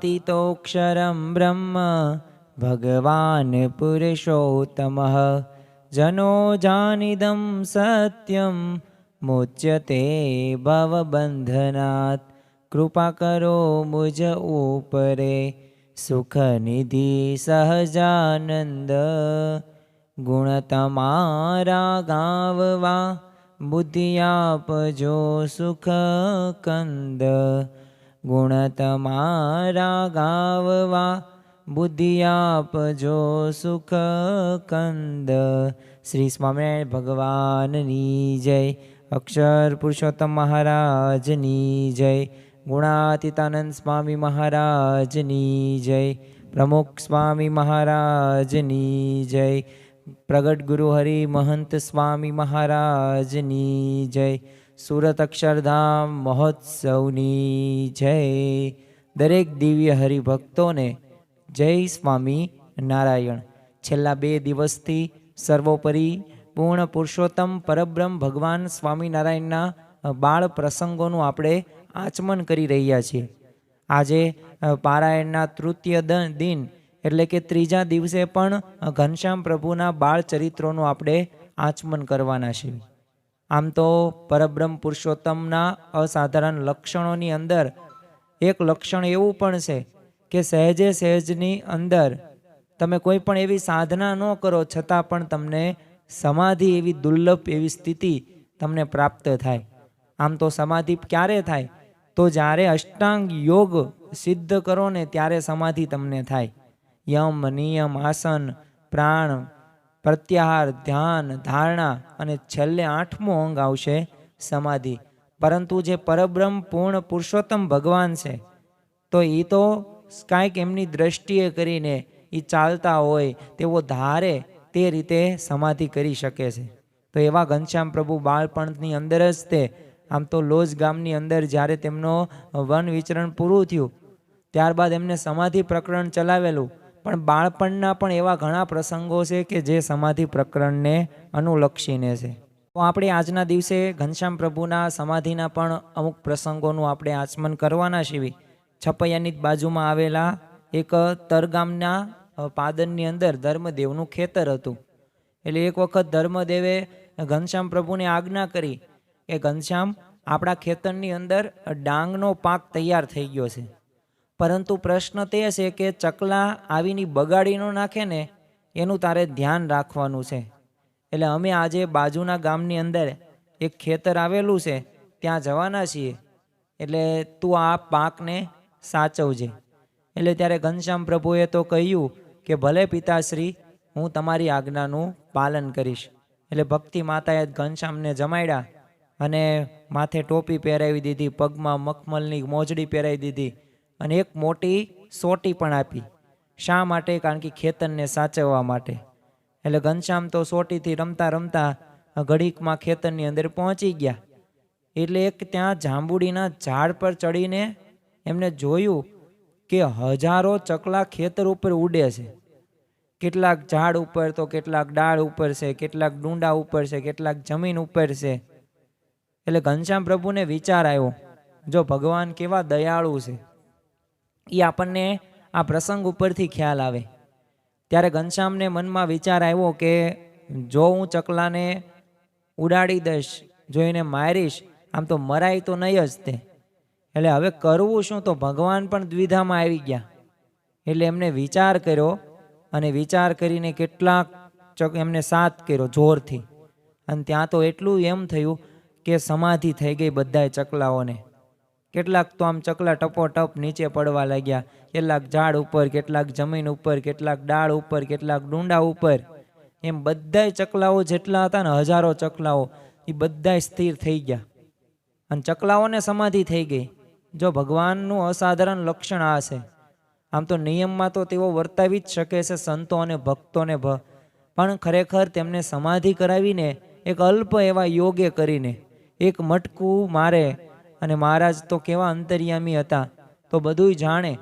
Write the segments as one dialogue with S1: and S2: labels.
S1: गुणातीतोऽक्षरं ब्रह्म भगवान् पुरुषोत्तमः जनो जानिदं सत्यं मुच्यते भवबन्धनात् कृपा करो मुझ ऊपरे સુખનિધિ સહજાનંદ ગુણ તમારા ગાવવા બુદ્ધિ આપજો સુખ કંદ ગુણ તમારા ગાવવા, બુદ્ધિ આપજો સુખ કંદ. શ્રી સ્વામિનારાયણ ભગવાનની જય, અક્ષર પુરુષોત્તમ મહારાજની જય, ગુણાતીતાનંદ સ્વામી મહારાજની જય, પ્રમુખ સ્વામી મહારાજની જય, પ્રગટ ગુરુ હરિ મહંત સ્વામી મહારાજની જય. સુરત અક્ષરધામ મહોત્સવની જય. દરેક દિવ્ય હરિભક્તોને જય સ્વામી નારાયણ. છેલ્લા બે દિવસથી સર્વોપરી પૂર્ણ પુરુષોત્તમ પરબ્રહ્મ ભગવાન સ્વામિનારાયણના બાળ પ્રસંગોનું આપણે આચમન કરી રહ્યા છીએ. આજે પારાયણના તૃતીય દિન એટલે કે ત્રીજા દિવસે પણ ઘનશ્યામ પ્રભુના બાળ ચરિત્રોનું આપણે આચમન કરવાના છીએ. આમ તો પરબ્રહ્મ પુરુષોત્તમના અસાધારણ લક્ષણોની અંદર એક લક્ષણ એવું પણ છે કે સહેજે સહેજની અંદર તમે કોઈ પણ એવી સાધના ન કરો છતાં પણ તમને સમાધિ એવી દુર્લભ એવી સ્થિતિ તમને પ્રાપ્ત થાય. આમ તો સમાધિ ક્યારે થાય? તો જ્યારે અષ્ટાંગ યોગ સિદ્ધ કરો ને ત્યારે સમાધિ તમને થાય. યમ નિયમ આસન પ્રાણ પ્રત્યાહાર, ધ્યાન, ધારણા અને છેલ્લે આઠમું અંગ આવશે સમાધિ. પરંતુ જે પરબ્રહ્મ પૂર્ણ પુરુષોત્તમ ભગવાન છે, તો એ તો કાંઈક એમની દ્રષ્ટિએ કરીને એ ચાલતા હોય તેવો ધારે તે રીતે સમાધિ કરી શકે છે. તો એવા ઘનશ્યામ પ્રભુ બાળપણની અંદર જ તે, આમ તો લોજ ગામની અંદર જ્યારે તેમનો વન વિચરણ પૂરું થયું, ત્યારબાદ એમને સમાધિ પ્રકરણ ચલાવેલું પણ બાળપણના પણ એવા ઘણા પ્રસંગો છે કે જે સમાધિ પ્રકરણને અનુલક્ષીને છે. તો આપણે આજના દિવસે ઘનશ્યામ પ્રભુના સમાધિના પણ અમુક પ્રસંગોનું આપણે આચમન કરવાના છીએ. છપૈયાની બાજુમાં આવેલા એક તરગામના પાદનની અંદર ધર્મદેવનું ખેતર હતું. એટલે એક વખત ધર્મદેવે ઘનશ્યામ પ્રભુને આજ્ઞા કરી કે, ઘનશ્યામ, આપણા ખેતરની અંદર ડાંગનો પાક તૈયાર થઈ ગયો છે. પરંતુ પ્રશ્ન તે છે કે ચકલા આવીની બગાડી ન નાખે ને, એનું તારે ધ્યાન રાખવાનું છે. એટલે અમે આજે બાજુના ગામની અંદર એક ખેતર આવેલું છે, ત્યાં જવાના છીએ. એટલે તું આ પાકને સાચવજે. એટલે ત્યારે ઘનશ્યામ પ્રભુએ તો કહ્યું કે, ભલે પિતાશ્રી, હું તમારી આજ્ઞાનું પાલન કરીશ. એટલે ભક્તિ માતાએ ઘનશ્યામને જમાડ્યા અને માથે ટોપી પહેરાવી દીધી, પગમાં મખમલની મોજડી પહેરાવી દીધી. અને એક મોટી સોટી પણ આપી. શા માટે? કારણ કે ખેતરને સાચવવા માટે. એટલે ઘનશ્યામ તો સોટીથી રમતા રમતા ઘડીકમાં ખેતરની અંદર પહોંચી ગયા. એટલે એક ત્યાં જાંબુડીના ઝાડ પર ચડીને એમને જોયું કે હજારો ચકલા ખેતર ઉપર ઉડે છે. કેટલાક ઝાડ ઉપર તો કેટલાક ડાળ ઉપર છે, કેટલાક ડુંડા ઉપર છે, કેટલાક જમીન ઉપર છે. એટલે ઘનશ્યામ પ્રભુને વિચાર આવ્યો, જો ભગવાન કેવા દયાળુ છે. એ આપણને આ પ્રસંગ ઉપરથી ખ્યાલ આવે. ત્યારે ઘનશ્યામને મનમાં વિચાર આવ્યો કે જો હું ચકલાને ઉડાડી દઈશ, જો એને મારીશ, આમ તો મરાય તો નહીં જ તે. એટલે હવે કરવું શું તો ભગવાન પણ દ્વિધામાં આવી ગયા. એટલે એમને વિચાર કર્યો અને વિચાર કરીને કેટલાક ચક એમને સાથ કર્યો જોરથી. અને ત્યાં તો એટલું એમ થયું કે સમાધિ થઈ ગઈ બધાય ચકલાઓને. કેટલાક તો આમ ચકલા ટપોટપ નીચે પડવા લાગ્યા. કેટલાક ઝાડ ઉપર, કેટલાક જમીન ઉપર, કેટલાક ડાળ ઉપર, કેટલાક ડુંડા ઉપર. એમ બધાય ચકલાઓ જેટલા હતા ને હજારો ચકલાઓ એ બધાય સ્થિર થઈ ગયા. અને ચકલાઓને સમાધિ થઈ ગઈ. જો ભગવાનનું અસાધારણ લક્ષણ આ છે. આમ તો નિયમમાં તો તેઓ વર્તાવી જ શકે છે સંતો અને ભક્તોને ભ. પણ ખરેખર તેમને સમાધિ કરાવીને એક અલ્પ એવા યોગે કરીને, એક મટકું મારે અને મહારાજ તો કેવા અંતર્યામી હતા, તો બધુંય જાણે.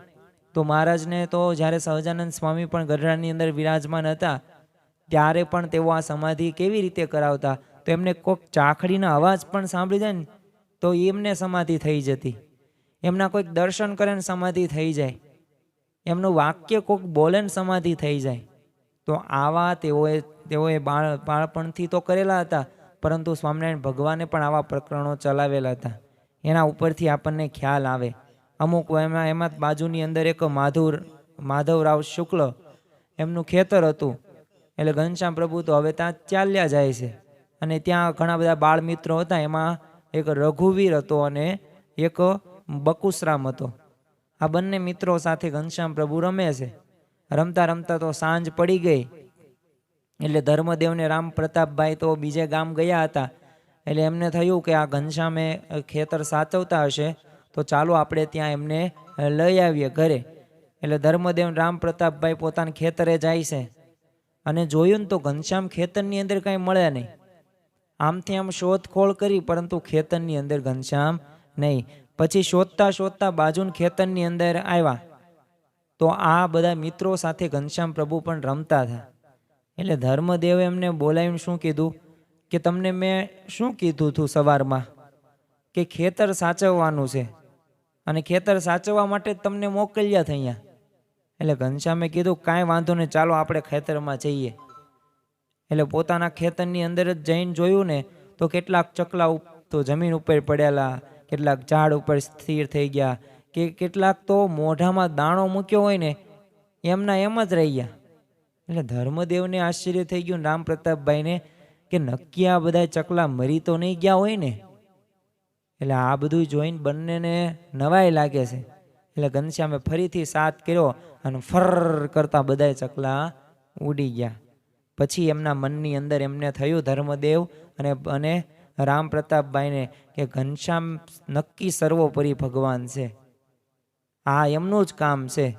S1: તો મહારાજને તો જ્યારે સહજાનંદ સ્વામી પણ ગઢડાની અંદર વિરાજમાન હતા, ત્યારે પણ તેઓ આ સમાધિ કેવી રીતે કરાવતા? તો એમને કોઈક ચાખડીના અવાજ પણ સાંભળી જાય ને, તો એમને સમાધિ થઈ જતી. એમના કોઈક દર્શન કરે ને સમાધિ થઈ જાય. એમનું વાક્ય કોઈક બોલે ને સમાધિ થઈ જાય. તો આવા તેઓએ તેઓએ બાળ, બાળપણથી તો કરેલા હતા, પરંતુ સ્વામિનારાયણ ભગવાને પણ આવા પ્રકરણો ચલાવેલા હતા. એના ઉપરથી આપણને ખ્યાલ આવે. અમુક એમાં એમાં બાજુની અંદર એક માધુર, માધવરાવ શુક્લ એમનું ખેતર હતું. એટલે ઘનશ્યામ પ્રભુ તો હવે ત્યાં ચાલ્યા જાય છે. અને ત્યાં ઘણા બધા બાળ મિત્રો હતા. એમાં એક રઘુવીર હતો અને એક બકુસરામ હતો. આ બંને મિત્રો સાથે ઘનશ્યામ પ્રભુ રમે છે. રમતા રમતા તો સાંજ પડી ગઈ. એટલે ધર્મદેવને રામ પ્રતાપભાઈ તો બીજે ગામ ગયા હતા. એટલે એમને થયું કે આ ઘનશ્યામે ખેતર સાચવતા હશે, તો ચાલો આપણે ત્યાં એમને લઈ આવીએ ઘરે. એટલે ધર્મદેવ રામ પ્રતાપભાઈ પોતાના ખેતરે જાય છે. અને જોયું ને તો ઘનશ્યામ ખેતરની અંદર કાંઈ મળે નહીં. આમથી આમ શોધખોળ કરી, પરંતુ ખેતરની અંદર ઘનશ્યામ નહીં. પછી શોધતા શોધતા બાજુના ખેતરની અંદર આવ્યા. તો આ બધા મિત્રો સાથે ઘનશ્યામ પ્રભુ પણ રમતા હતા. એટલે ધર્મદેવે એમને બોલાવીને શું કીધું? કે તમને મેં શું કીધું હતું સવારમાં? કે ખેતર સાચવવાનું છે. અને ખેતર સાચવવા માટે તમને મોકલ્યા હતા એટલે ઘનશ્યામે કીધું, કાંઈ વાંધો નહીં, ચાલો આપણે ખેતરમાં જઈએ. એટલે પોતાના ખેતરની અંદર જ જઈને જોયું ને, તો કેટલાક ચકલા તો જમીન ઉપર પડેલા, કેટલાક ઝાડ ઉપર સ્થિર થઈ ગયા. કે કેટલાક તો મોઢામાં દાણો મૂક્યો હોય ને, એમના એમ જ રહી ગયા એટલે ધર્મદેવને આશ્ચર્ય થઈ ગયું રામ પ્રતાપભાઈને કે નક્કી આ બધા ચકલા મરી તો નહીં ગયા હોય ને? એટલે આ બધું જોઈને બંનેને નવાઈ લાગે છે. એટલે ઘનશ્યામે ફરીથી સાથ કર્યો અને ફર કરતા બધા ચકલા ઉડી ગયા. પછી એમના મનની અંદર એમને થયું ધર્મદેવ અને અને રામ પ્રતાપભાઈને કે ઘનશ્યામ નક્કી સર્વોપરી ભગવાન છે. આ એમનું જ કામ છે.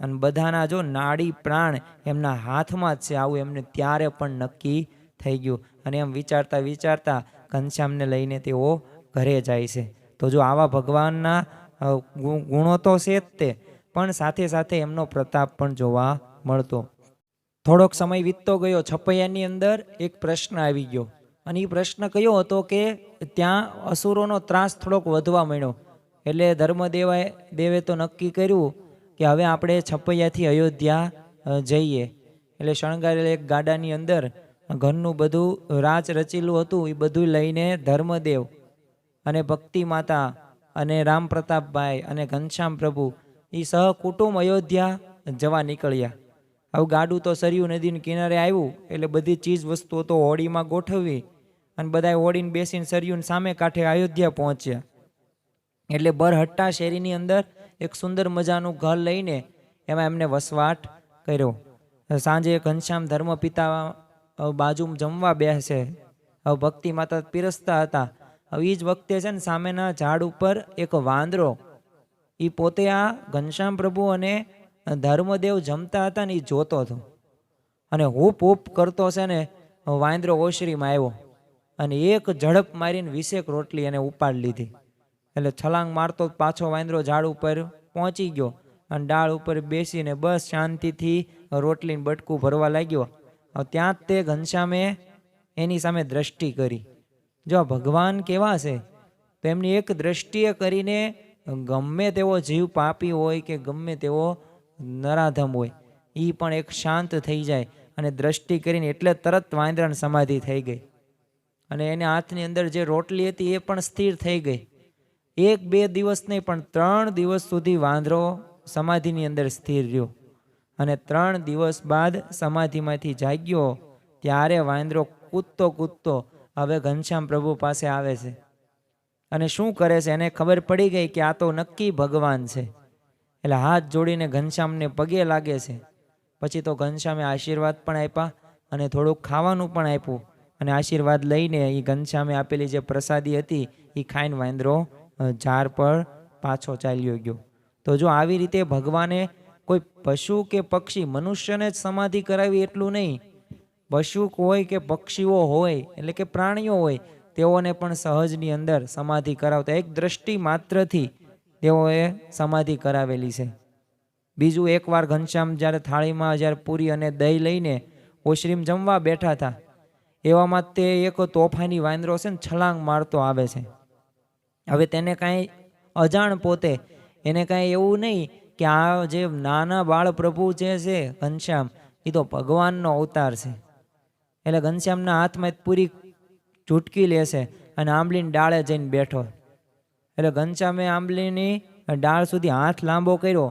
S1: અને બધાના જો નાડી પ્રાણ એમના હાથમાં જ છે, આવું એમને ત્યારે પણ નક્કી થઈ ગયું. અને એમ વિચારતા વિચારતા ઘનશ્યામને લઈને તેઓ ઘરે જાય છે. તો જો આવા ભગવાનના ગુણો તો છે જ તે, પણ સાથે સાથે એમનો પ્રતાપ પણ જોવા મળતો. થોડોક સમય વીતતો ગયો. છપૈયાની અંદર એક પ્રશ્ન આવી ગયો. અને એ પ્રશ્ન કયો હતો કે ત્યાં અસુરોનો ત્રાસ થોડોક વધવા માંડ્યો. એટલે ધર્મદેવાએ, દેવે તો નક્કી કર્યું કે હવે આપણે છપૈયાથી અયોધ્યા જઈએ. એટલે શણગારેલ એક ગાડાની અંદર ઘરનું બધું રાજ રચેલું હતું, એ બધું લઈને ધર્મદેવ અને ભક્તિ માતા અને રામ પ્રતાપભાઈ અને ઘનશ્યામ પ્રભુ, એ સહકુટુંબ અયોધ્યા જવા નીકળ્યા. આવું ગાડું તો સરયુ નદીના કિનારે આવ્યું, એટલે બધી ચીજ વસ્તુઓ તો હોડીમાં ગોઠવી અને બધા હોળીને બેસીને સરયુની સામે કાંઠે અયોધ્યા પહોંચ્યા. એટલે બરહટ્ટા શેરીની અંદર એક સુંદર મજાનું ઘર લઈને એમાં એમને વસવાટ કર્યો. સાંજે ઘનશ્યામ ધર્મ પિતા બાજુમાં જમવા બેસે. હવે ભક્તિ માતા પીરસતા હતા. હવે એ જ વખતે છે ને સામેના ઝાડ ઉપર એક વાંદરો. એ પોતે આ ઘનશ્યામ પ્રભુ અને ધર્મદેવ જમતા હતા ને એ જોતો હતો. અને હૂપ હૂપ કરતો છે ને વાંદરો ઓશરીમાં આવ્યો. અને એક ઝડપ મારીને વીસેક રોટલી એને ઉપાડી લીધી. એટલે છલાંગ મારતો પાછો વાંદરો ઝાડ ઉપર પહોંચી ગયો. અને ડાળ ઉપર બેસીને બસ શાંતિથી રોટલીને બટકું ભરવા લાગ્યો. ત્યાં જ તે ઘનશ્યામે એની સામે દ્રષ્ટિ કરી. જો ભગવાન કેવા છે, તો એમની એક દ્રષ્ટિએ કરીને ગમે તેવો જીવ પાપી હોય કે ગમે તેવો નરાધમ હોય એ પણ એક શાંત થઈ જાય અને દ્રષ્ટિ કરીને એટલે તરત વાંદરાની સમાધિ થઈ ગઈ. અને એને હાથની અંદર જે રોટલી હતી એ પણ સ્થિર થઈ ગઈ. એક બે દિવસ નહીં પણ ત્રણ દિવસ સુધી વાંદરો સમાધિની અંદર સ્થિર રહ્યો. અને ત્રણ દિવસ બાદ સમાધિમાંથી જાગ્યો, ત્યારે વાંદરો કૂદતો કૂદતો હવે ઘનશ્યામ પ્રભુ પાસે આવે છે. અને શું કરે છે એને ખબર પડી ગઈ કે આ તો નક્કી ભગવાન છે. એટલે હાથ જોડીને ઘનશ્યામને પગે લાગે છે. પછી તો ઘનશ્યામે આશીર્વાદ પણ આપ્યા અને થોડુંક ખાવાનું પણ આપ્યું. અને આશીર્વાદ લઈને એ ઘનશ્યામે આપેલી જે પ્રસાદી હતી એ ખાઈને વાંદરો ઝાડ પર પાછો ચાલ્યો ગયો. તો જો આવી રીતે ભગવાને કોઈ પશુ કે પક્ષી મનુષ્યને જ સમાધિ કરાવી એટલું નહીં. પશુ હોય કે પક્ષીઓ હોય, એટલે કે પ્રાણીઓ હોય, તેઓને પણ સહજની અંદર સમાધિ કરાવતા, એક દ્રષ્ટિ માત્રથી તેઓએ સમાધિ કરાવેલી છે. બીજું, એકવાર ઘનશ્યામ જ્યારે થાળીમાં જ્યારે પૂરી અને દહીં લઈને ઓશ્રીમ જમવા બેઠા હતા, એવામાં તે એક તોફાની વાંદરો છે ને છલાંગ મારતો આવે છે. હવે તેને કાંઈ અજાણ પોતે, એને કાંઈ એવું નહીં કે આ જે નાના બાળ પ્રભુ જે છે, ઘનશ્યામ એ તો ભગવાનનો અવતાર છે. એટલે ઘનશ્યામના હાથમાં પૂરી ચૂટકી લેશે અને આંબલીની ડાળે જઈને બેઠો. એટલે ઘનશ્યામે આંબલીની ડાળ સુધી હાથ લાંબો કર્યો,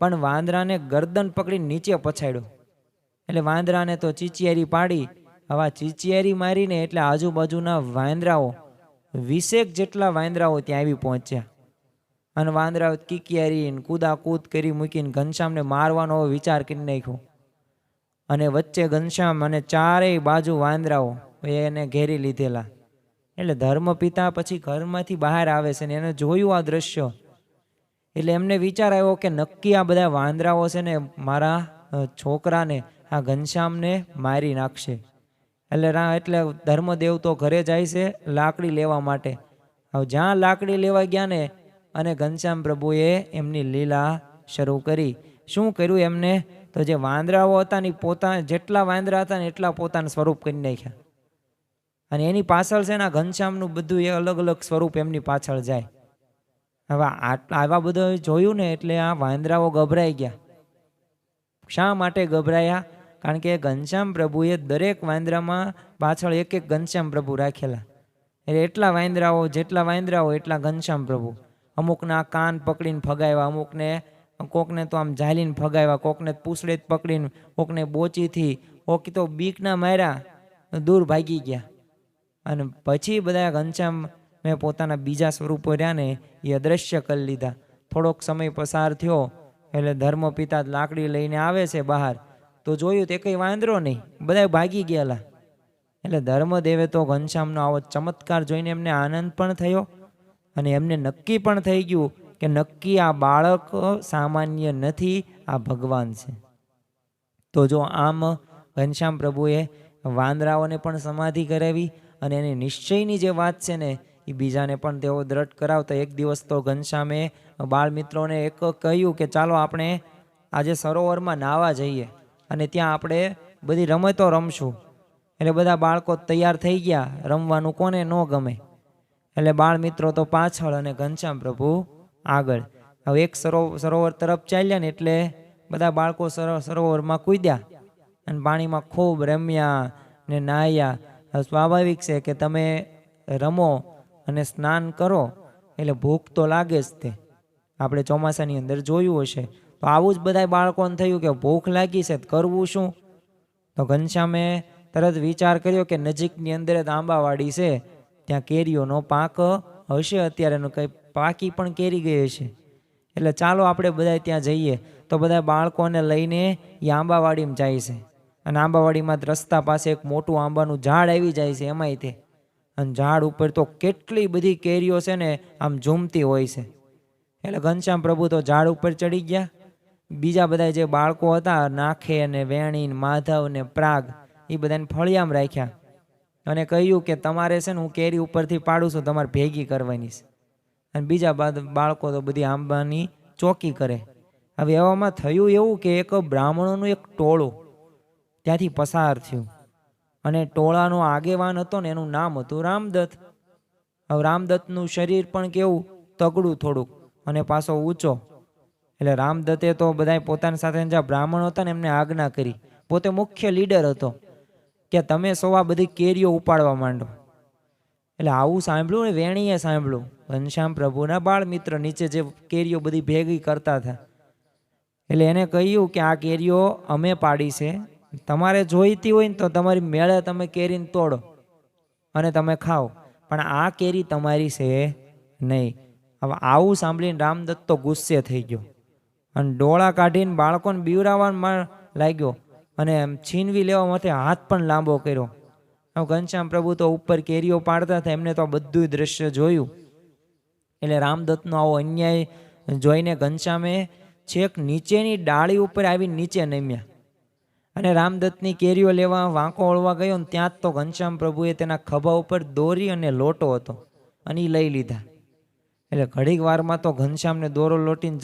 S1: પણ વાંદરાને ગરદન પકડી નીચે પછાડ્યો. એટલે વાંદરાને તો ચીચિયારી પાડી આવા ચીચિયારી મારીને એટલે આજુબાજુના વાંદરાઓ વીસેક જેટલા વાંદરાઓ ત્યાં આવી પહોંચ્યા. અને વાંદરાઓ કિકિયારી કૂદાકૂદ કરી મૂકીને ઘનશ્યામને મારવાનો વિચાર કરી નાખ્યો. અને વચ્ચે ઘનશ્યામ અને ચારેય બાજુ વાંદરાઓ એને ઘેરી લીધેલા. એટલે ધર્મપિતા પછી ઘરમાંથી બહાર આવે છે ને એને જોયું આ દ્રશ્ય. એટલે એમને વિચાર આવ્યો કે નક્કી આ બધા વાંદરાઓ છે ને મારા છોકરાને, આ ઘનશ્યામને મારી નાખશે. એટલે રા, એટલે ધર્મદેવ તો ઘરે જાય છે લાકડી લેવા માટે. હવે જ્યાં લાકડી લેવા ગયા ને અને ઘનશ્યામ પ્રભુએ એમની લીલા શરૂ કરી. શું કર્યું એમને? તો જે વાંદરાઓ હતા ને પોતા, જેટલા વાંદરા હતા ને એટલા પોતાનું સ્વરૂપ કરી નાખ્યા. અને એની પાછળ છે ને ઘનશ્યામનું બધું એ અલગ અલગ સ્વરૂપ એમની પાછળ જાય. હવે આવા બધું જોયું ને એટલે આ વાંદરાઓ ગભરાઈ ગયા. શા માટે ગભરાયા? કારણ કે ઘનશ્યામ પ્રભુએ દરેક વાંદરામાં પાછળ એક એક ઘનશ્યામ પ્રભુ રાખેલા. એટલે એટલા વાંદરાઓ, જેટલા વાંદરાઓ, એટલા ઘનશ્યામ પ્રભુ. અમુકના કાન પકડીને ફગાવ્યા અમુકને, કોકને તો આમ ઝાલીને ફગાવ્યા કોકને પૂછડે જ પકડીને, કોકને બોચીથી ઓકી તો બીકના માર્યા, દૂર ભાગી ગયા. અને પછી બધા ઘનશ્યામ મેં પોતાના બીજા સ્વરૂપો રહ્યા ને એ અદ્રશ્ય કરી લીધા. થોડોક સમય પસાર થયો, એટલે ધર્મપિતા લાકડી લઈને આવે છે બહાર. તો જોયું તે કંઈ વાંદરો નહીં, બધા ભાગી ગયેલા. એટલે ધર્મદેવે તો ઘનશ્યામનો આવો ચમત્કાર જોઈને એમને આનંદ પણ થયો. અને એમને નક્કી પણ થઈ ગયું કે નક્કી આ બાળક સામાન્ય નથી, આ ભગવાન છે. તો જો આમ ઘનશ્યામ પ્રભુએ વાંદરાઓને પણ સમાધિ કરાવી અને એની નિશ્ચયની જે વાત છે ને, એ બીજાને પણ તેઓ દ્રઢ કરાવતા એક દિવસ તો ઘનશ્યામે બાળ મિત્રોને એક કહ્યું કે ચાલો આપણે આજે સરોવરમાં નાહવા જઈએ અને ત્યાં આપણે બધી રમતો રમશું. એટલે બધા બાળકો તૈયાર થઈ ગયા, રમવાનું કોને ન ગમે. એટલે બાળ મિત્રો તો પાછળ અને ઘનશ્યામ પ્રભુ આગળ. હવે એક સરો, સરોવર તરફ ચાલ્યા ને એટલે બધા બાળકો સરો- સરોવરમાં કૂદ્યા અને પાણીમાં ખૂબ રમ્યા ને નાહ્યા. સ્વાભાવિક છે કે તમે રમો અને સ્નાન કરો, એટલે ભૂખ તો લાગે જ તે. આપણે ચોમાસાની અંદર જોયું હશે. તો આવું જ બધા બાળકોને થયું કે ભૂખ લાગી છે કરવું શું? તો ઘનશ્યામે તરત વિચાર કર્યો કે નજીકની અંદર જ આંબાવાડી છે. ત્યાં કેરીઓનો પાક હશે અત્યારેનો કંઈ પાકી પણ કેરી ગઈ હશે. એટલે ચાલો આપણે બધા ત્યાં જઈએ તો બધા બાળકોને લઈને એ આંબાવાડીમાં જાય છે. અને આંબાવાડીમાં રસ્તા પાસે એક મોટું આંબાનું ઝાડ આવી જાય છે એમાંય તે. અને ઝાડ ઉપર તો કેટલી બધી કેરીઓ છે ને આમ ઝૂમતી હોય છે. એટલે ઘનશ્યામ પ્રભુ તો ઝાડ ઉપર ચડી ગયા. બીજા બધા જે બાળકો હતા, નાખે ને વેણી માધવ ને પ્રાગ એ બધાને ફળિયામાં રાખ્યા. અને કહ્યું કે તમારે છે ને હું કેરી ઉપરથી પાડું છું, તમારે ભેગી કરવાની છે. અને બીજા બાદ બાળકો તો બધી આંબાની ચોકી કરે. હવે એવામાં થયું એવું કે એક બ્રાહ્મણોનું એક ટોળું ત્યાંથી પસાર થયું. અને ટોળાનો આગેવાન હતો ને એનું નામ હતું રામદત્ત. હવે રામદત્તનું શરીર પણ કેવું તગડું થોડુંક અને પાછો ઊંચો. એટલે રામદત્તે તો બધાય પોતાની સાથે જે બ્રાહ્મણો હતા ને એમને આજ્ઞા કરી. પોતે મુખ્ય લીડર હતો. કે તમે સૌ આ બધી કેરીઓ ઉપાડવા માંડો. એટલે આવું સાંભળ્યું ને વેણીએ સાંભળ્યું. ઘનશ્યામ પ્રભુના બાળ મિત્ર નીચે જે કેરીઓ બધી ભેગી કરતા હતા. એટલે એને કહ્યું કે આ કેરીઓ અમે પાડી છે. તમારે જોઈતી હોય ને તો તમારી મેળે તમે કેરીને તોડો અને તમે ખાઓ. પણ આ કેરી તમારી છે નહીં. હવે આવું સાંભળીને રામદત્ત તો ગુસ્સે થઈ ગયો. અને ડોળા કાઢીને બાળકોને બીવરાવવા લાગ્યો. અને છીનવી લેવા માટે હાથ પણ લાંબો કર્યો. ઘનશ્યામ પ્રભુ તો ઉપર કેરીઓ પાડતા હતા, એમને તો બધું દ્રશ્ય જોયું. એટલે રામદત્તનો આવો અન્યાય જોઈને ઘનશ્યામે છેક નીચેની ડાળી ઉપર આવી નીચે નમ્યા. અને રામદત્તની કેરીઓ લેવા વાંકો ઓળવા ગયો ને ત્યાં જ તો ઘનશ્યામ પ્રભુએ તેના ખભા ઉપર દોરી અને લોટો હતો અને એ લઈ લીધા. એટલે ઘડીક વારમાં તો ઘનશ્યામને દોરો લોટીને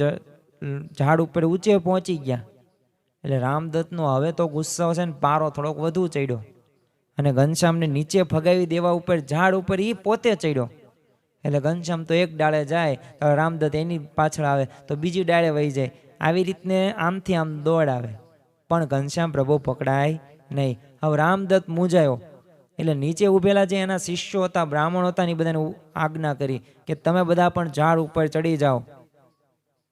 S1: ઝાડ ઉપર ઊંચે પહોંચી ગયા. એટલે રામદત્તનો હવે તો ગુસ્સો છે ને પારો થોડોક વધુ ચડ્યો. અને ઘનશ્યામને નીચે ફગાવી દેવા ઉપર ઝાડ ઉપર એ પોતે ચડ્યો. એટલે ઘનશ્યામ તો એક ડાળે જાય, તો રામદત્ત એની પાછળ આવે, તો બીજી ડાળે વહી જાય. આવી રીતને આમથી આમ દોડ આવે. પણ ઘનશ્યામ પ્રભુ પકડાય નહીં. હવે રામદત્ત મૂંઝાયો એટલે નીચે ઊભેલા જે એના શિષ્યો હતા, બ્રાહ્મણ હતા એ બધાને આજ્ઞા કરી કે તમે બધા પણ ઝાડ ઉપર ચડી જાઓ.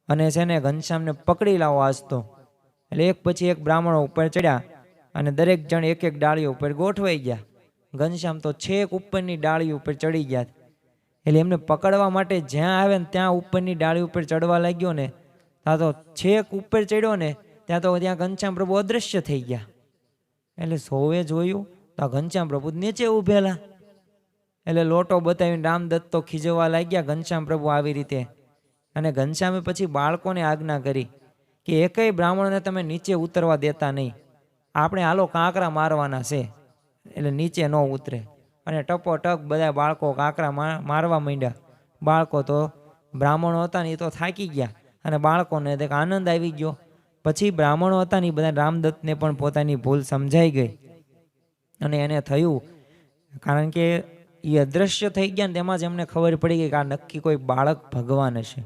S1: અને છે ને ઘનશ્યામને પકડી લાવો આજ તો. એટલે એક પછી એક બ્રાહ્મણો ઉપર ચડ્યા અને દરેક જણ એક એક ડાળી ઉપર ગોઠવાઈ ગયા. ઘનશ્યામ તો છેક ઉપરની ડાળી ઉપર ચડી ગયા. એટલે એમને પકડવા માટે જ્યાં આવે ને ત્યાં ઉપરની ડાળી ઉપર ચડવા લાગ્યો ને, ત્યાં તો છેક ઉપર ચડ્યો ને, ત્યાં તો ત્યાં ઘનશ્યામ પ્રભુ અદૃશ્ય થઈ ગયા. એટલે સૌએ જોયું તો ઘનશ્યામ પ્રભુ નીચે ઊભેલા. એટલે લોટો બતાવીને રામદત્ત તો ખીજવવા લાગ્યા ઘનશ્યામ પ્રભુ આવી રીતે. અને ઘનશ્યામે પછી બાળકોને આજ્ઞા કરી. કે એકેય બ્રાહ્મણને તમે નીચે ઉતરવા દેતા નહીં. આપણે હાલો કાંકરા મારવાના છે. એટલે નીચે ન ઉતરે. અને ટપો ટપ બધા બાળકો કાંકરા મારવા માંડ્યા. બાળકો તો બ્રાહ્મણો હતા ને એ તો થાકી ગયા. અને બાળકોને તે આનંદ આવી ગયો. પછી બ્રાહ્મણો હતા ને બધા રામદત્તને પણ પોતાની ભૂલ સમજાઈ ગઈ. અને એને થયું, કારણ કે એ અદ્રશ્ય થઈ ગયા ને તેમાં જ એમને ખબર પડી ગઈ કે આ નક્કી કોઈ બાળક ભગવાન હશે.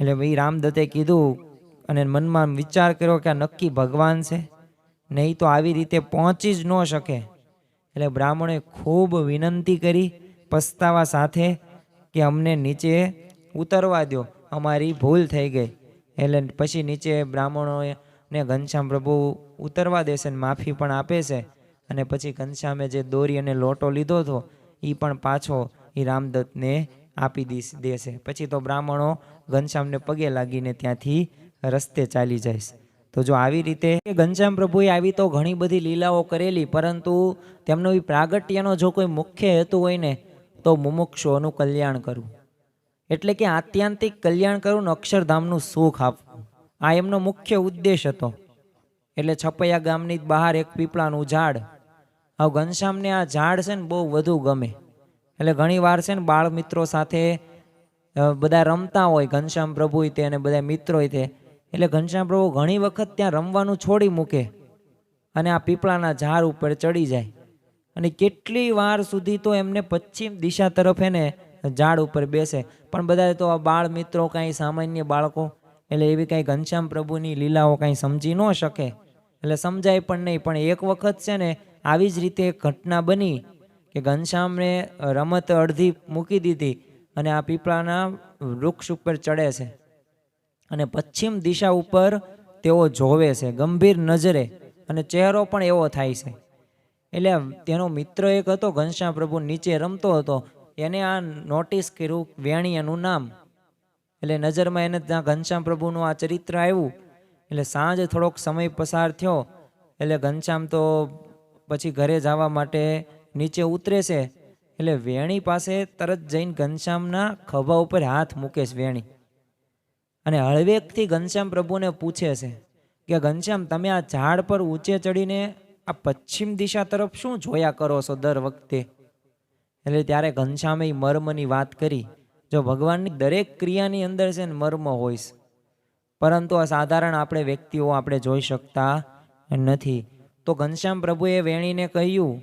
S1: એટલે ભાઈ રામદત્તે કીધું અને મનમાં વિચાર કર્યો કે આ નક્કી ભગવાન છે. નહીં તો આવી રીતે પહોંચી જ ન શકે. એટલે બ્રાહ્મણે ખૂબ વિનંતી કરી, પસ્તાવા સાથે કે અમને નીચે ઉતરવા દો અમારી ભૂલ થઈ ગઈ. એટલે પછી નીચે બ્રાહ્મણોએ ને ઘનશ્યામ પ્રભુ ઉતરવા દેશે ને માફી પણ આપે છે. અને પછી ઘનશ્યામે જે દોરી અને લોટો લીધો હતો એ પણ પાછો એ રામદત્તને આપી દેશે. પછી તો બ્રાહ્મણો ઘનશ્યામને પગે લાગીને ત્યાંથી રસ્તે ચાલી જાય તો જો આવી રીતે ઘનશ્યામ પ્રભુએ આવી તો ઘણી બધી લીલાઓ કરેલી, પરંતુ તેમનો એ પ્રાગટ્યનો જો કોઈ મુખ્ય હેતુ હોય ને, તો મુમુક્ષુઓનું કલ્યાણ કરવું. એટલે કે આત્યંતિક કલ્યાણ કરવું અક્ષરધામનું સુખ આપવું. આ એમનો મુખ્ય ઉદ્દેશ હતો. એટલે છપૈયા ગામની બહાર એક પીપળાનું ઝાડ. હવે ઘનશ્યામને આ ઝાડ છે ને બહુ વધુ ગમે. એટલે ઘણી વાર છે ને બાળ મિત્રો સાથે બધા રમતા હોય ઘનશ્યામ પ્રભુ તે અને બધા મિત્રો તે એટલે ઘનશ્યામ પ્રભુ ઘણી વખત ત્યાં રમવાનું છોડી મૂકે અને આ પીપળાના ઝાડ ઉપર ચડી જાય. અને કેટલી વાર સુધી તો એમને પશ્ચિમ દિશા તરફ એને ઝાડ ઉપર બેસે. પણ બધા તો આ બાળ મિત્રો કાંઈ સામાન્ય બાળકો એટલે એવી કાંઈ ઘનશ્યામ પ્રભુની લીલાઓ કાંઈ સમજી ન શકે. એટલે સમજાય પણ નહીં. પણ એક વખત છે ને આવી જ રીતે એક ઘટના બની કે ઘનશ્યામને રમત અડધી મૂકી દીધી અને આ પીપળાના વૃક્ષ ઉપર ચડે છે. અને પશ્ચિમ દિશા ઉપર તેઓ જોવે છે, ગંભીર નજરે અને ચહેરો પણ એવો થાય છે. એટલે તેનો મિત્ર એક હતો, ઘનશ્યામ પ્રભુ નીચે રમતો હતો. એને આ નોટિસ કર્યું વેણી એનું નામ. એટલે નજરમાં એને ત્યાં ઘનશ્યામ પ્રભુનું આ ચરિત્ર આવ્યું. એટલે સાંજે થોડોક સમય પસાર થયો. એટલે ઘનશ્યામ તો પછી ઘરે જવા માટે નીચે ઉતરે છે. એટલે વેણી પાસે તરત જઈને ઘનશ્યામના ખભા ઉપર હાથ મૂકે છે વેણી. અને હળવેકથી ઘનશ્યામ પ્રભુને પૂછે છે કે, ઘનશ્યામ, તમે આ ઝાડ પર ઊંચે ચડીને આ પશ્ચિમ દિશા તરફ શું જોયા કરો છો દર વખતે? એટલે ત્યારે ઘનશ્યામે મર્મની વાત કરી, જો ભગવાનની દરેક ક્રિયાની અંદર છે ને મર્મ છે પરંતુ આ સાધારણ આપણે વ્યક્તિઓ આપણે જોઈ શકતા નથી. તો ઘનશ્યામ પ્રભુએ વેણીને કહ્યું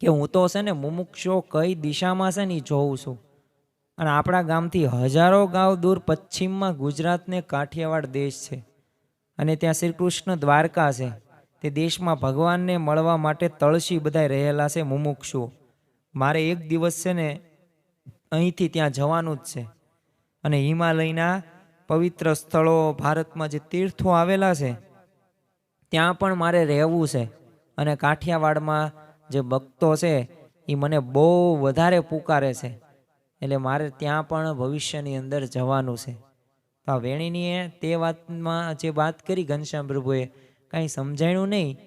S1: કે, હું તો છે ને મુમુક્ષો કઈ દિશામાં છે ને જોઉં છું. અને આપણા ગામથી હજારો ગાંવ દૂર પશ્ચિમમાં ગુજરાતને કાઠિયાવાડ દેશ છે. અને ત્યાં શ્રી કૃષ્ણ દ્વારકા છે. તે દેશમાં ભગવાનને મળવા માટે તળસી બધાય રહેલા છે મુમુક્ષુઓ. મારે એક દિવસ છે ને અહીંથી ત્યાં જવાનું જ છે. અને હિમાલયના પવિત્ર સ્થળો, ભારતમાં જે તીર્થો આવેલા છે, ત્યાં પણ મારે રહેવું છે. અને કાઠિયાવાડમાં જે ભક્તો છે, એ મને બહુ વધારે પુકારે છે. એટલે મારે ત્યાં પણ ભવિષ્યની અંદર જવાનું છે. તો આ વેણીનીએ તે વાતમાં જે વાત કરી ઘનશ્યામ પ્રભુએ, કાંઈ સમજાણ્યું નહીં,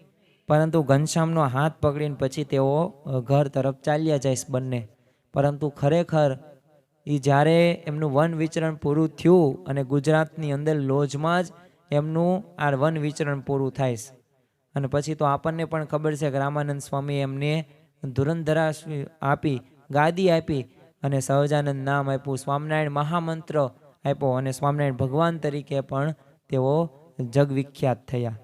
S1: પરંતુ ઘનશ્યામનો હાથ પકડીને પછી તેઓ ઘર તરફ ચાલ્યા જાય બંને. પરંતુ ખરેખર એ જ્યારે એમનું વન વિચરણ પૂરું થયું અને ગુજરાતની અંદર લોજમાં જ એમનું આ વન વિચરણ પૂરું થાય છે. અને પછી તો આપણને પણ ખબર છે કે રામાનંદ સ્વામી એમને ધુરંધરા આપી, ગાદી આપી અને સહજાનંદ નામ આપ્યું. સ્વામિનારાયણ મહામંત્ર આપ્યો અને સ્વામિનારાયણ ભગવાન તરીકે પણ તેઓ જગવિખ્યાત થયા.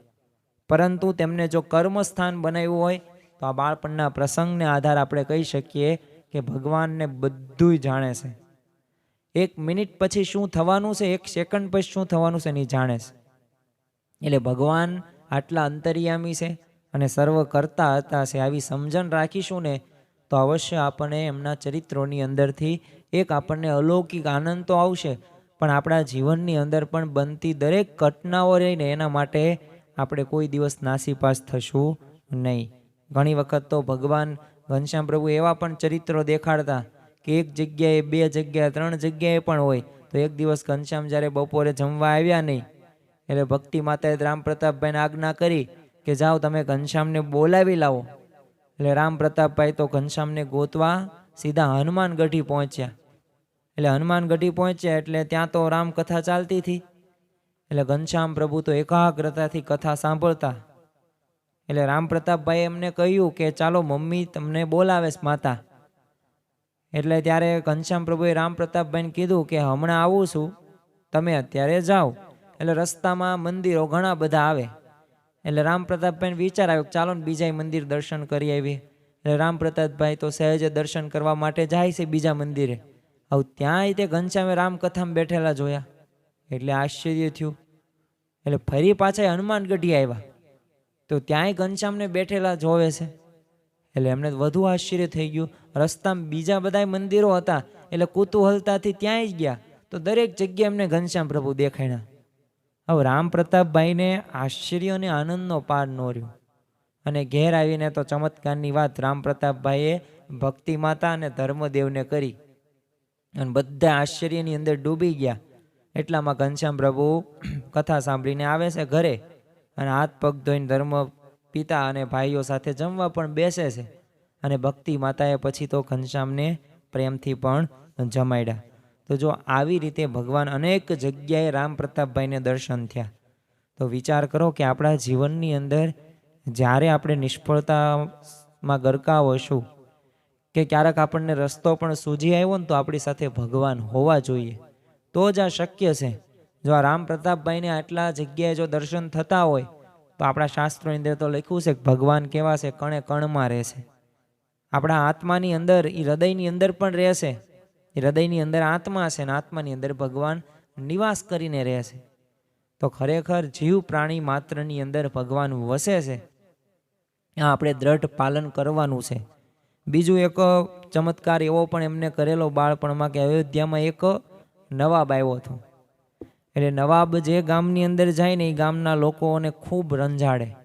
S1: પરંતુ તેમને જો કર્મસ્થાન બનાવ્યું હોય, તો આ બાળપણના પ્રસંગને આધાર આપણે કહી શકીએ કે ભગવાનને બધુંય જાણે છે. એક મિનિટ પછી શું થવાનું છે, એક સેકન્ડ પછી શું થવાનું છે, એની જાણે છે. એટલે ભગવાન આટલા અંતર્યામી છે અને સર્વ કરતા હતા છે. આવી સમજણ રાખીશું ને તો અવશ્ય આપણને એમના ચરિત્રોની અંદરથી એક આપણને અલૌકિક આનંદ તો આવશે, પણ આપણા જીવનની અંદર પણ બનતી દરેક ઘટનાઓ રહીને એના માટે આપણે કોઈ દિવસ નાસીપાસ થશું નહીં. ઘણી વખત તો ભગવાન ઘનશ્યામ પ્રભુ એવા પણ ચરિત્રો દેખાડતા કે એક જગ્યાએ, બે જગ્યાએ, ત્રણ જગ્યાએ પણ હોય, તો એક દિવસ ઘનશ્યામ જ્યારે બપોરે જમવા આવ્યા નહીં, એટલે ભક્તિ માતાએ રામ પ્રતાપભાઈને આજ્ઞા કરી કે જાઓ તમે ઘનશ્યામને બોલાવી લાવો. એટલે રામ પ્રતાપભાઈ તો ઘનશ્યામને ગોતવા સીધા હનુમાનગઢી પહોંચ્યા. એટલે હનુમાનગઢી પહોંચ્યા એટલે ત્યાં તો રામ કથા ચાલતી હતી. એટલે ઘનશ્યામ પ્રભુ તો એકાગ્રતાથી કથા સાંભળતા. એટલે રામ પ્રતાપભાઈએ એમને કહ્યું કે ચાલો મમ્મી તમને બોલાવે માતા. એટલે ત્યારે ઘનશ્યામ પ્રભુએ રામ પ્રતાપભાઈને કીધું કે હમણાં આવું છું, તમે અત્યારે જાઓ. એટલે રસ્તામાં મંદિરો ઘણા બધા આવે. એટલે રામ પ્રતાપભાઈને વિચાર આવ્યો ચાલો ને બીજા મંદિર દર્શન કરી આવી એટલે રામ પ્રતાપભાઈ તો સહેજે દર્શન કરવા માટે જાય છે બીજા મંદિરે. આવું ત્યાંય તે ઘનશ્યામે રામકથામાં બેઠેલા જોયા. એટલે આશ્ચર્ય થયું. એટલે ફરી પાછા હનુમાનગઢી આવ્યા. તો ત્યાંય ઘનશ્યામને બેઠેલા જોવે છે. એટલે એમને વધુ આશ્ચર્ય થઈ ગયું. રસ્તામાં બીજા બધા મંદિરો હતા. એટલે કુતૂહલતાથી ત્યાંય જ ગયા. તો દરેક જગ્યાએ એમને ઘનશ્યામ પ્રભુ દેખાણા હવે રામ પ્રતાપભાઈને આશ્ચર્ય અને આનંદનો પાર ન રહ્યો. અને ઘેર આવીને તો ચમત્કારની વાત રામ પ્રતાપભાઈએ ભક્તિ માતા અને ધર્મદેવને કરી. અને બધા આશ્ચર્યની અંદર ડૂબી ગયા. એટલામાં ઘનશ્યામ પ્રભુ કથા સાંભળીને આવે છે ઘરે. અને હાથ પગ ધોઈને ધર્મ પિતા અને ભાઈઓ સાથે જમવા પણ બેસે છે. અને ભક્તિ માતાએ પછી તો ઘનશ્યામને પ્રેમથી પણ જમાડ્યા. તો જો આવી રીતે ભગવાન અનેક જગ્યાએ રામ પ્રતાપભાઈને દર્શન થયા, તો વિચાર કરો કે આપણા જીવનની અંદર જ્યારે આપણે નિષ્ફળતામાં ગરકા હશું કે ક્યારેક આપણને રસ્તો પણ સૂજી આવ્યો ને તો આપણી સાથે ભગવાન હોવા જોઈએ, તો જ આ શક્ય છે. જો આ રામ પ્રતાપભાઈને આટલા જગ્યાએ જો દર્શન થતા હોય, તો આપણા શાસ્ત્રોની અંદર તો લખ્યું છે કે ભગવાન કેવા છે, કણે કણમાં રહેશે આપણા આત્માની અંદર એ હૃદયની અંદર પણ રહેશે હૃદયની અંદર આત્મા છે ને આત્માની અંદર ભગવાન નિવાસ કરીને રહેશે તો ખરેખર જીવ પ્રાણી માત્રની અંદર ભગવાન વસે છે. આ આપણે દ્રઢ પાલન કરવાનું છે. બીજું એક ચમત્કાર એવો પણ એમને કરેલો બાળપણમાં કે અયોધ્યામાં એક નવાબ આવ્યો હતો. એટલે નવાબ જે ગામની અંદર જાય ને એ ગામના લોકોને ખૂબ રંજાડે.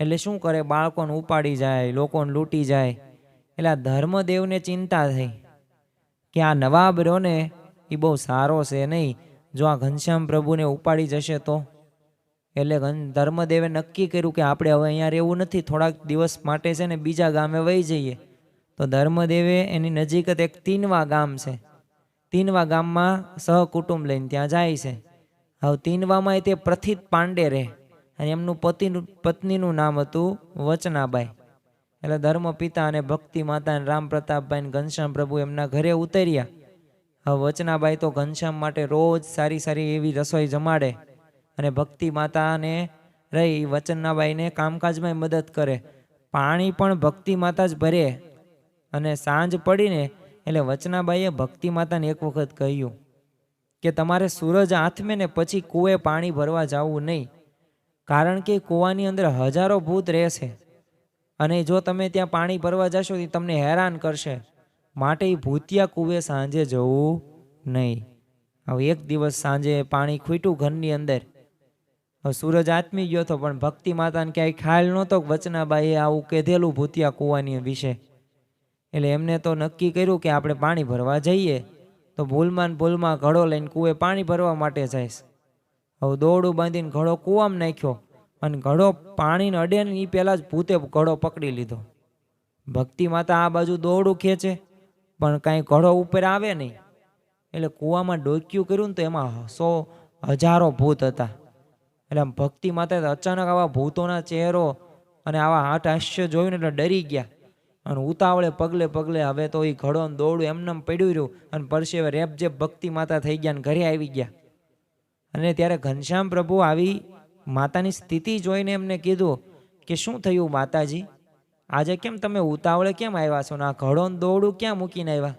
S1: એટલે શું કરે? બાળકોને ઉપાડી જાય, લોકોને લૂંટી જાય. એટલે આ ધર્મદેવને ચિંતા થઈ. કે આ નવાબ ને, એ બહુ સારો છે નહીં. જો આ ઘનશ્યામ પ્રભુને ઉપાડી જશે તો? એટલે ધર્મદેવે નક્કી કર્યું કે આપણે હવે અહીંયા રહેવું નથી. થોડાક દિવસ માટે છે ને બીજા ગામે વહી જઈએ. તો ધર્મદેવે એની નજીક જ એક તીનવા ગામ છે. તીનવા ગામમાં સહકુટુંબ લઈને ત્યાં જાય છે. હવે તીનવામાં તે પ્રથિત પાંડે રહે. અને એમનું પતિનું, પત્નીનું નામ હતું વચનાબાઈ. એટલે ધર્મ પિતા અને ભક્તિ માતા રામ પ્રતાપભાઈ ઘનશ્યામ પ્રભુ એમના ઘરે ઉતર્યા. હવે વચનાબાઈ તો ઘનશ્યામ માટે રોજ સારી સારી એવી રસોઈ જમાડે અને ભક્તિ માતાને રહી વચનાબાઈને કામકાજમાં મદદ કરે. પાણી પણ ભક્તિ માતા જ ભરે અને સાંજ પડીને એટલે વચનાબાઈએ ભક્તિ માતાને એક વખત કહ્યું કે તમારે સૂરજ આથમે ને પછી કૂએ પાણી ભરવા જવું નહીં. કારણ કે કૂવાની અંદર હજારો ભૂત રહેશે. અને જો તમે ત્યાં પાણી ભરવા જશો તો તમને હેરાન કરશે. માટે ભૂતિયા કૂવે સાંજે જવું નહીં. હવે એક દિવસ સાંજે પાણી ખૂટ્યું ઘરની અંદર. હવે સૂરજ આત્મી ગયો હતો, પણ ભક્તિ માતાને ક્યાંય ખ્યાલ નહોતો કે વચનાબાઈએ આવું કીધેલું ભૂતિયા કૂવાની વિશે. એટલે એમને તો નક્કી કર્યું કે આપણે પાણી ભરવા જઈએ. તો ભૂલમાં ભૂલમાં ઘડો લઈને કૂએ પાણી ભરવા માટે જઈશ. હવે દોરડું બાંધીને ઘડો કૂવામાં નાખ્યો. અને ઘડો પાણીને અડે ને એ પહેલાં જ ભૂતે ઘડો પકડી લીધો. ભક્તિ માતા આ બાજુ દોરડું ખેંચે, પણ કાંઈ ઘડો ઉપર આવે નહીં. એટલે કૂવામાં ડોક્યું કર્યું ને તો એમાં સો હજારો ભૂત હતા. એટલે આમ ભક્તિ માતાએ અચાનક આવા ભૂતોના ચહેરો અને આવા હાટ હાસ્ય જોયું ને એટલે ડરી ગયા. અને ઉતાવળે પગલે પગલે હવે તો એ ઘડો ને દોડું એમને પડ્યું રહ્યું અને પરસેવે રેપ જે ભક્તિ માતા થઈ ગયા ને ઘરે આવી ગયા. અને ત્યારે ઘનશ્યામ પ્રભુ આવી માતાની સ્થિતિ જોઈને એમને કીધું કે શું થયું માતાજી? આજે કેમ તમે ઉતાવળે કેમ આવ્યા છો? ને આ ઘડોન દોડું ક્યાં મૂકીને આવ્યા?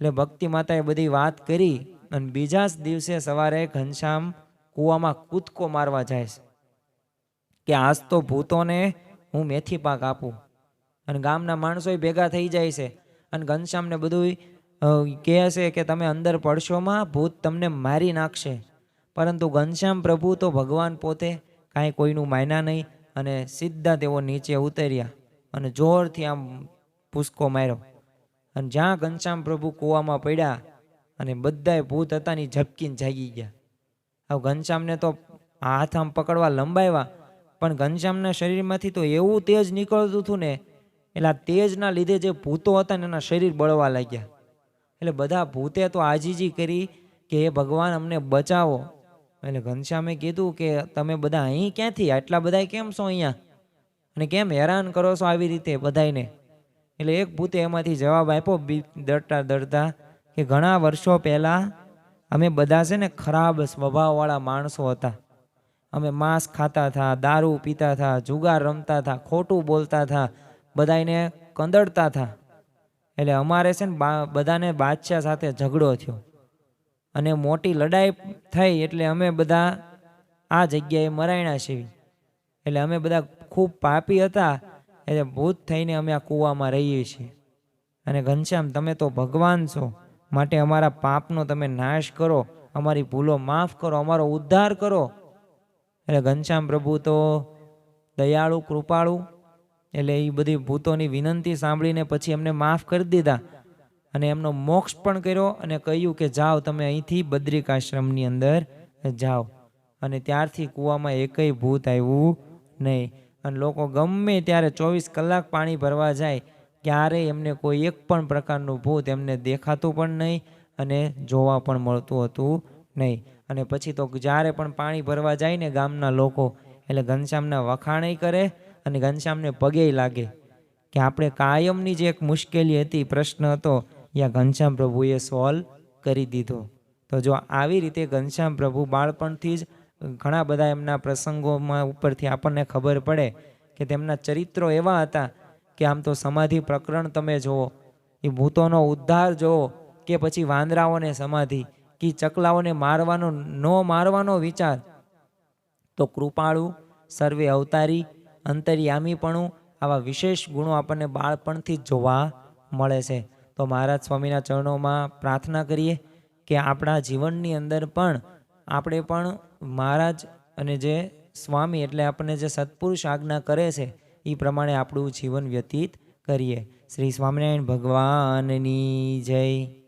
S1: એટલે ભક્તિ માતાએ બધી વાત કરી અને બીજા જ દિવસે સવારે ઘનશ્યામ કૂવામાં કૂદકો મારવા જાય છે કે આજ તો ભૂતોને હું મેથી પાક આપું. અને ગામના માણસોય ભેગા થઈ જાય છે. અને ઘનશ્યામને બધું કહે છે કે તમે અંદર પડશોમાં ભૂત તમને મારી નાખશે. પરંતુ ઘનશ્યામ પ્રભુ તો ભગવાન પોતે કાંઈ કોઈનું માયના નહીં અને સીધા તેઓ નીચે ઉતર્યા અને જોરથી આમ પુષ્કો માર્યો. અને જ્યાં ઘનશ્યામ પ્રભુ કૂવામાં પડ્યા અને બધાય ભૂત હતા ની ઝપકીને જાગી ગયા. હવે ઘનશ્યામને તો હાથ આમ પકડવા લંબાવ્યા પણ ઘનશ્યામના શરીરમાંથી તો એવું તેજ નીકળતું હતું ને, એટલે આ તેજના લીધે જે ભૂતો હતા ને એના શરીર બળવા લાગ્યા. એટલે બધા ભૂતે તો આજીજી કરી કે હે ભગવાન, અમને બચાવો. એટલે ઘનશ્યામે કીધું કે તમે બધા અહીં ક્યાંથી? આટલા બધા કેમ છો અહીંયા? અને કેમ હેરાન કરો છો આવી રીતે બધાયને? એટલે એક ભૂતે એમાંથી જવાબ આપ્યો દરતા ડરતા કે ઘણા વર્ષો પહેલાં અમે બધા છે ને ખરાબ સ્વભાવવાળા માણસો હતા. અમે માંસ ખાતા હતા દારૂ પીતા હતા જુગાર રમતા હતા ખોટું બોલતા હતા બધાને કંદડતા હતા એટલે અમારે છે ને બધાને બાદશાહ સાથે ઝઘડો થયો. અને મોટી લડાઈ થઈ એટલે અમે બધા આ જગ્યાએ મરાયણા છીએ. એટલે અમે બધા ખૂબ પાપી હતા, એટલે ભૂત થઈને અમે આ કૂવામાં રહીએ છીએ. અને ઘનશ્યામ, તમે તો ભગવાન છો. માટે અમારા પાપનો તમે નાશ કરો, અમારી ભૂલો માફ કરો, અમારો ઉદ્ધાર કરો. એટલે ઘનશ્યામ પ્રભુ તો દયાળુ, કૃપાળુ, એટલે એ બધી ભૂતોની વિનંતી સાંભળીને પછી એમને માફ કરી દીધા. અને એમનો મોક્ષ પણ કર્યો અને કહ્યું કે જાઓ તમે અહીંથી બદ્રિકાશ્રમની અંદર જાઓ. અને ત્યારથી કૂવામાં એકય ભૂત આવ્યું નહીં. અને લોકો ગમે ત્યારે ચોવીસ કલાક પાણી ભરવા જાય, ક્યારેય એમને કોઈ એક પણ પ્રકારનું ભૂત એમને દેખાતું પણ નહીં અને જોવા પણ મળતું હતું નહીં. અને પછી તો જ્યારે પણ પાણી ભરવા જાય ને ગામના લોકો, એટલે ઘનશ્યામના વખાણય કરે અને ઘનશ્યામને પગે લાગે. કે આપણે કાયમની જે એક મુશ્કેલી હતી, પ્રશ્ન હતો યા ઘનશ્યામ પ્રભુએ સોલ્વ કરી દીધો. તો જો આવી રીતે ઘનશ્યામ પ્રભુ બાળપણથી જ ઘણા બધા એમના પ્રસંગોમાં ઉપરથી આપણને ખબર પડે કે તેમના ચરિત્રો એવા હતા કે આમ તો સમાધિ પ્રકરણ તમે જુઓ, એ ભૂતોનો ઉદ્ધાર જુઓ કે પછી વાંદરાઓને સમાધિ, કે ચકલાઓને મારવાનો, ન મારવાનો વિચાર. તો કૃપાળુ, સર્વે અવતારી, અંતર્યામીપણું આવા વિશેષ ગુણો આપણને બાળપણથી જોવા મળે છે. તો મહારાજ સ્વામીના ચરણોમાં પ્રાર્થના કરીએ કે આપણા જીવનની અંદર પણ આપણે પણ મહારાજ અને જે સ્વામી એટલે આપણને જે સત્પુરુષ આજ્ઞા કરે છે, એ પ્રમાણે આપણું જીવન વ્યતીત કરીએ. શ્રી સ્વામિનારાયણ ભગવાનની જય.